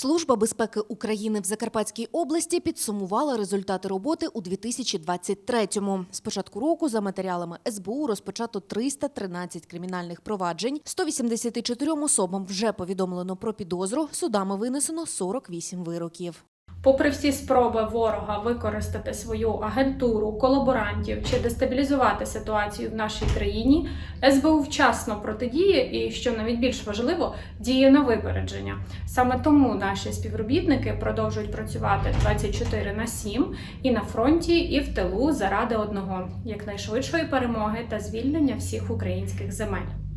Служба безпеки України в Закарпатській області підсумувала результати роботи у 2023-му. З початку року за матеріалами СБУ розпочато 313 кримінальних проваджень, 184 особам вже повідомлено про підозру, судами винесено 48 вироків. Попри всі спроби ворога використати свою агентуру, колаборантів чи дестабілізувати ситуацію в нашій країні, СБУ вчасно протидіє і, що навіть більш важливо, діє на випередження. Саме тому наші співробітники продовжують працювати 24 на 7 і на фронті, і в тилу заради одного якнайшвидшої перемоги та звільнення всіх українських земель.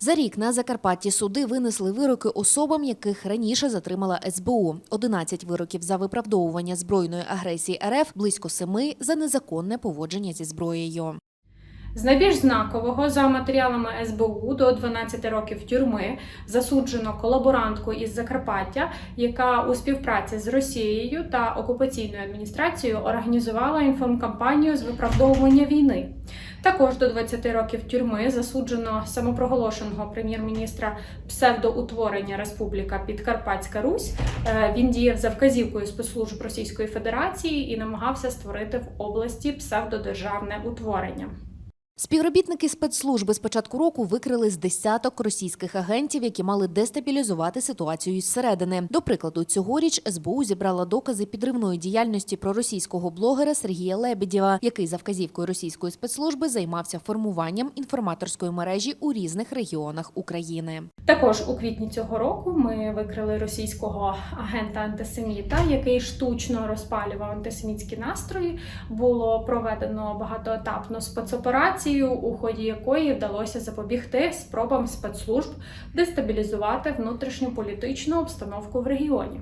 За рік на Закарпатті суди винесли вироки особам, яких раніше затримала СБУ. 11 вироків за виправдовування збройної агресії РФ, близько семи за незаконне поводження зі зброєю. З найбільш знакового за матеріалами СБУ до 12 років тюрми засуджено колаборантку із Закарпаття, яка у співпраці з Росією та окупаційною адміністрацією організувала інформкампанію з виправдовування війни. Також до 20 років тюрми засуджено самопроголошеного прем'єр-міністра псевдоутворення Республіка Підкарпатська Русь. Е, Він діяв за вказівкою спецслужб Російської Федерації і намагався створити в області псевдодержавне утворення. Співробітники спецслужби з початку року викрили з десяток російських агентів, які мали дестабілізувати ситуацію зсередини. До прикладу, цьогоріч СБУ зібрала докази підривної діяльності проросійського блогера Сергія Лебедєва, який за вказівкою російської спецслужби займався формуванням інформаторської мережі у різних регіонах України. Також у квітні цього року ми викрили російського агента антисеміта, який штучно розпалював антисемітські настрої. Було проведено багатоетапну спецоперацію, у ході якої вдалося запобігти спробам спецслужб дестабілізувати внутрішню політичну обстановку в регіоні.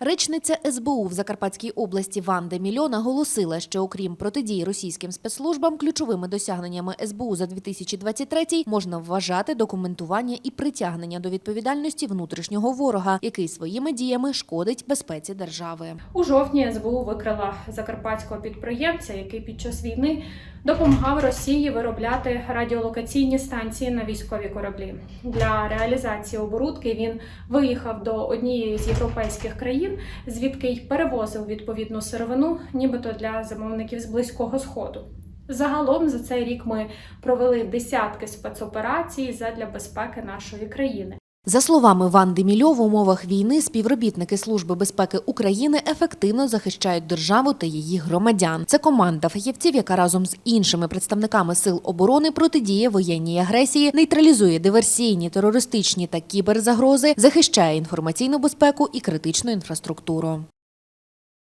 Речниця СБУ в Закарпатській області Ванда Мільо наголосила, що окрім протидії російським спецслужбам, ключовими досягненнями СБУ за 2023 можна вважати документування і притягнення до відповідальності внутрішнього ворога, який своїми діями шкодить безпеці держави. У жовтні СБУ викрила закарпатського підприємця, який під час війни допомагав Росії виробляти радіолокаційні станції на військові кораблі. Для реалізації оборудки він виїхав до однієї з європейських країн, звідки й перевозив відповідну сировину, нібито для замовників з близького сходу. Загалом за цей рік ми провели десятки спецоперацій задля безпеки нашої країни. За словами Ванди Мільо, в умовах війни співробітники Служби безпеки України ефективно захищають державу та її громадян. Це команда фахівців, яка разом з іншими представниками сил оборони протидіє воєнній агресії, нейтралізує диверсійні, терористичні та кіберзагрози, захищає інформаційну безпеку і критичну інфраструктуру.